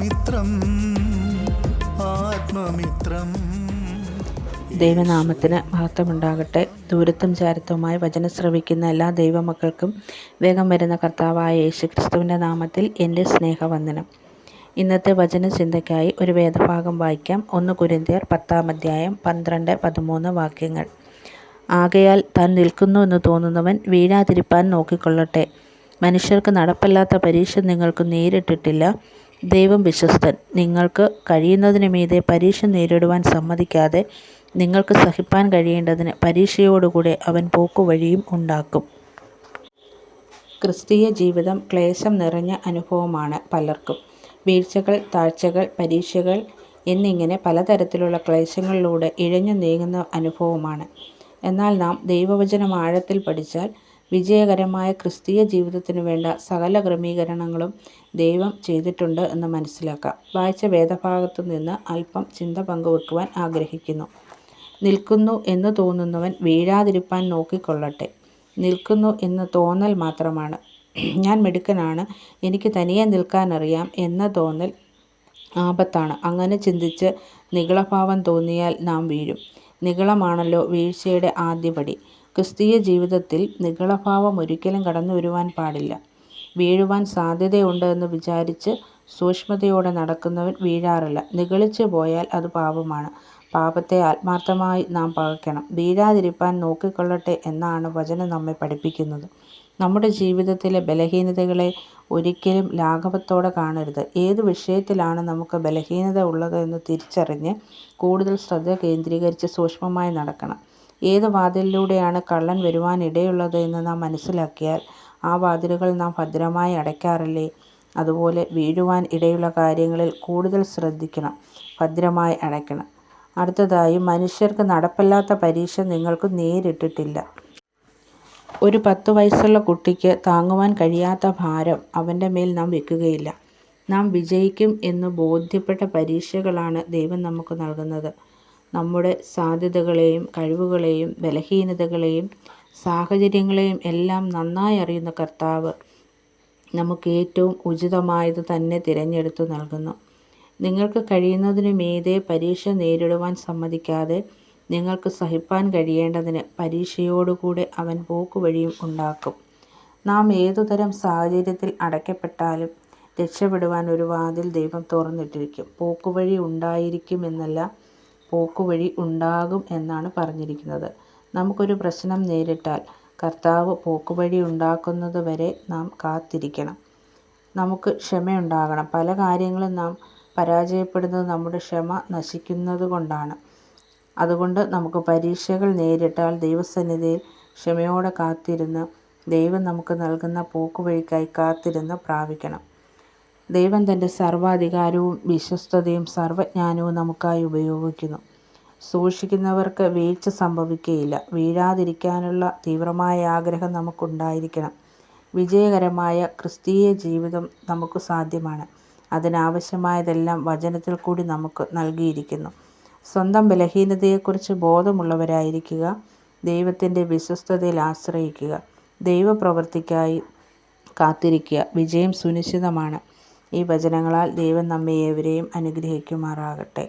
ആത്മമിത്രം ആത്മമിത്രം. ദൈവനാമത്തിന് മഹത്വമുണ്ടാകട്ടെ. ദൂരത്തും ചാരത്തുമായി വചനം ശ്രവിക്കുന്ന എല്ലാ ദൈവമക്കൾക്കും വേഗം വരുന്ന കർത്താവായ യേശു ക്രിസ്തുവിന്റെ നാമത്തിൽ എന്റെ സ്നേഹവന്ദനം. ഇന്നത്തെ വചന ചിന്തയ്ക്കായി ഒരു വേദഭാഗം വായിക്കാം. ഒന്ന് കുരിന്തിയർ പത്താം അധ്യായം പന്ത്രണ്ട് പതിമൂന്ന് വാക്യങ്ങൾ. ആകയാൽ താൻ നിൽക്കുന്നു എന്ന് തോന്നുന്നവൻ വീഴാതിരിപ്പാൻ നോക്കിക്കൊള്ളട്ടെ. മനുഷ്യർക്ക് നടപ്പല്ലാത്ത പരീക്ഷ നിങ്ങൾക്ക് നേരിട്ടിട്ടില്ല. ദൈവം വിശ്വസ്തൻ. നിങ്ങൾക്ക് കഴിയുന്നതിന് മീതെ പരീക്ഷ നേരിടുവാൻ സമ്മതിക്കാതെ നിങ്ങൾക്ക് സഹിപ്പാൻ കഴിയേണ്ടതിന് പരീക്ഷയോടുകൂടെ അവൻ പോക്കുവഴിയും ഉണ്ടാക്കും. ക്രിസ്തീയ ജീവിതം ക്ലേശം നിറഞ്ഞ അനുഭവമാണ് പലർക്കും. വീഴ്ചകൾ താഴ്ചകൾ പരീക്ഷകൾ എന്നിങ്ങനെ പലതരത്തിലുള്ള ക്ലേശങ്ങളിലൂടെ ഇഴഞ്ഞു നീങ്ങുന്ന അനുഭവമാണ്. എന്നാൽ നാം ദൈവവചനം ആഴത്തിൽ പഠിച്ചാൽ വിജയകരമായ ക്രിസ്തീയ ജീവിതത്തിന് വേണ്ട സകല ക്രമീകരണങ്ങളും ദൈവം ചെയ്തിട്ടുണ്ട് എന്ന് മനസ്സിലാക്കാം. വായിച്ച വേദഭാഗത്തു നിന്ന് അല്പം ചിന്ത പങ്കുവെക്കുവാൻ ആഗ്രഹിക്കുന്നു. നിൽക്കുന്നു എന്ന് തോന്നുന്നവൻ വീഴാതിരിപ്പാൻ നോക്കിക്കൊള്ളട്ടെ. നിൽക്കുന്നു എന്ന് തോന്നൽ മാത്രമാണ്. ഞാൻ മിടുക്കനാണ്. എനിക്ക് തനിയെ നിൽക്കാനറിയാം എന്ന തോന്നൽ ആപത്താണ്. അങ്ങനെ ചിന്തിച്ച് നികളഭാവം തോന്നിയാൽ നാം വീഴും. നികളമാണല്ലോ വീഴ്ചയുടെ ആദ്യപടി. ക്രിസ്തീയ ജീവിതത്തിൽ നിഗളഭാവം ഒരിക്കലും കടന്നു വരുവാൻ പാടില്ല. വീഴുവാൻ സാധ്യതയുണ്ട് എന്ന് വിചാരിച്ച് സൂക്ഷ്മതയോടെ നടക്കുന്നവൻ വീഴാറില്ല. നിഗളിച്ചു പോയാൽ അത് പാപമാണ്. പാപത്തെ ആത്മാർത്ഥമായി നാം പകയ്ക്കണം വീഴാതിരിപ്പാൻ നോക്കിക്കൊള്ളട്ടെ എന്നാണ് വചനം നമ്മെ പഠിപ്പിക്കുന്നത്. നമ്മുടെ ജീവിതത്തിലെ ബലഹീനതകളെ ഒരിക്കലും ലാഘവത്തോടെ കാണരുത്. ഏത് വിഷയത്തിലാണ് നമുക്ക് ബലഹീനത ഉള്ളത് എന്ന് തിരിച്ചറിഞ്ഞ് കൂടുതൽ ശ്രദ്ധ കേന്ദ്രീകരിച്ച് സൂക്ഷ്മമായി നടക്കണം. ഏത് വാതിലിലൂടെയാണ് കള്ളൻ വരുവാനിടയുള്ളത് എന്ന് നാം മനസ്സിലാക്കിയാൽ ആ വാതിലുകൾ നാം ഭദ്രമായി അടയ്ക്കാറില്ലേ? അതുപോലെ വീഴുവാൻ ഇടയുള്ള കാര്യങ്ങളിൽ കൂടുതൽ ശ്രദ്ധിക്കണം ഭദ്രമായി അടയ്ക്കണം. അടുത്തതായി മനുഷ്യർക്ക് നടപ്പല്ലാത്ത പരീക്ഷ നിങ്ങൾക്ക് നേരിട്ടിട്ടില്ല. ഒരു പത്ത് വയസ്സുള്ള കുട്ടിക്ക് താങ്ങുവാൻ കഴിയാത്ത ഭാരം അവന്റെ മേൽ നാം വെക്കുകയില്ല. നാം വിജയിക്കും എന്ന് ബോധ്യപ്പെട്ട പരീക്ഷകളാണ് ദൈവം നമുക്ക് നൽകുന്നത്. നമ്മുടെ സാധ്യതകളെയും കഴിവുകളെയും ബലഹീനതകളെയും സാഹചര്യങ്ങളെയും എല്ലാം നന്നായി അറിയുന്ന കർത്താവ് നമുക്ക് ഏറ്റവും ഉചിതമായത് തന്നെ തിരഞ്ഞെടുത്തു നൽകുന്നു. നിങ്ങൾക്ക് കഴിയുന്നതിനു മീതെ പരീക്ഷ നേരിടുവാൻ സമ്മതിക്കാതെ നിങ്ങൾക്ക് സഹിപ്പാൻ കഴിയേണ്ടതിന് പരീക്ഷയോടുകൂടെ അവൻ പോക്കുവഴിയും ഉണ്ടാക്കും. നാം ഏതുതരം സാഹചര്യത്തിൽ അടയ്ക്കപ്പെട്ടാലും രക്ഷപ്പെടുവാൻ ഒരു വാതിൽ ദൈവം തുറന്നിട്ടിരിക്കും. പോക്കുവഴി ഉണ്ടായിരിക്കുമെന്നല്ല പോക്കുവഴി ഉണ്ടാകും എന്നാണ് പറഞ്ഞിരിക്കുന്നത്. നമുക്കൊരു പ്രശ്നം നേരിട്ടാൽ കർത്താവ് പോക്കുവഴി ഉണ്ടാക്കുന്നത് വരെ നാം കാത്തിരിക്കണം. നമുക്ക് ക്ഷമയുണ്ടാകണം. പല കാര്യങ്ങളും നാം പരാജയപ്പെടുന്നത് നമ്മുടെ ക്ഷമ നശിക്കുന്നത് കൊണ്ടാണ് അതുകൊണ്ട് നമുക്ക് പരീക്ഷകൾ നേരിട്ടാൽ ദൈവസന്നിധിയിൽ ക്ഷമയോടെ കാത്തിരുന്ന് ദൈവം നമുക്ക് നൽകുന്ന പോക്കുവഴിക്കായി കാത്തിരുന്ന് പ്രാപിക്കണം. ദൈവം തന്റെ സർവാധികാരവും വിശ്വസ്തതയും സർവജ്ഞാനവും നമുക്കായി ഉപയോഗിക്കുന്നു. സൂക്ഷിക്കുന്നവർക്ക് വീഴ്ച സംഭവിക്കുകയില്ല. വീഴാതിരിക്കാനുള്ള തീവ്രമായ ആഗ്രഹം നമുക്കുണ്ടായിരിക്കണം. വിജയകരമായ ക്രിസ്തീയ ജീവിതം നമുക്ക് സാധ്യമാണ്. അതിനാവശ്യമായതെല്ലാം വചനത്തിൽ കൂടി നമുക്ക് നൽകിയിരിക്കുന്നു. സ്വന്തം ബലഹീനതയെക്കുറിച്ച് ബോധമുള്ളവരായിരിക്കുക. ദൈവത്തിന്റെ വിശ്വസ്തതയിൽ ആശ്രയിക്കുക. ദൈവപ്രവൃത്തിക്കായി കാത്തിരിക്കുക. വിജയം സുനിശ്ചിതമാണ്. ഈ വചനങ്ങളാൽ ദൈവം നമ്മെ ഏവരെയും അനുഗ്രഹിക്കുമാറാകട്ടെ.